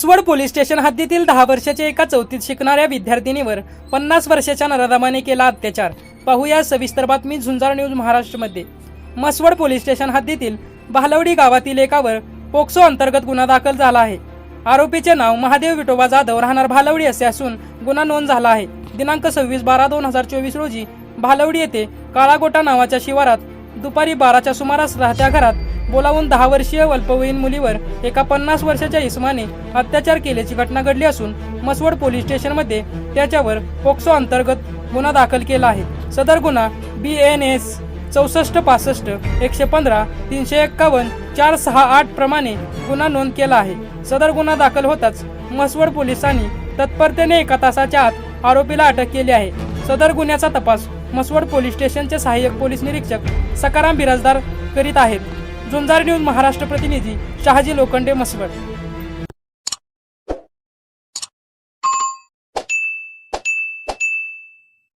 Mhaswad police station हद्दीतील दहा वर्षाच्या एका चौथीत शिकणाऱ्या विद्यार्थिनीवर पन्नास वर्षाच्या नराधामाने केला अत्याचार. पाहूया सविस्तर बातमी झुंजार न्यूज महाराष्ट्रमध्ये. मसवड पोलीस स्टेशन हद्दीतील भालवडी गावातील एकावर पोक्सो अंतर्गत गुन्हा दाखल झाला आहे. आरोपीचे नाव महादेव विठोबा जाधव राहणार भालवडी असे असून गुन्हा नोंद झाला आहे. दिनांक सव्वीस बारा दोन हजार चोवीस रोजी भालवडी येथे काळागोटा नावाच्या शिवारात दुपारी बाराच्या सुमारास राहत्या घरात बोलावून दहा वर्षीय अल्पवयीन मुलीवर एका पन्नास वर्षाच्या इसमाने अत्याचार केल्याची घटना घडली असून मसवड पोलीस स्टेशनमध्ये त्याच्यावर पोक्सो अंतर्गत गुन्हा दाखल केला आहे. सदर गुन्हा बी एन एस चौसष्ट पासष्ट एकशे पंधरा तीनशे एक्कावन्न चार सहा आठ प्रमाणे गुन्हा नोंद केला आहे. सदर गुन्हा दाखल होताच मसवड पोलिसांनी तत्परतेने एका तासाच्या आत आरोपीला अटक केली आहे. सदर गुन्ह्याचा तपास मसवड पोलीस स्टेशनचे सहाय्यक पोलीस निरीक्षक सकाराम बिराजदार करीत आहेत. झुंजार न्यूज महाराष्ट्र प्रतिनिधी शहाजी लोखंडे मसवड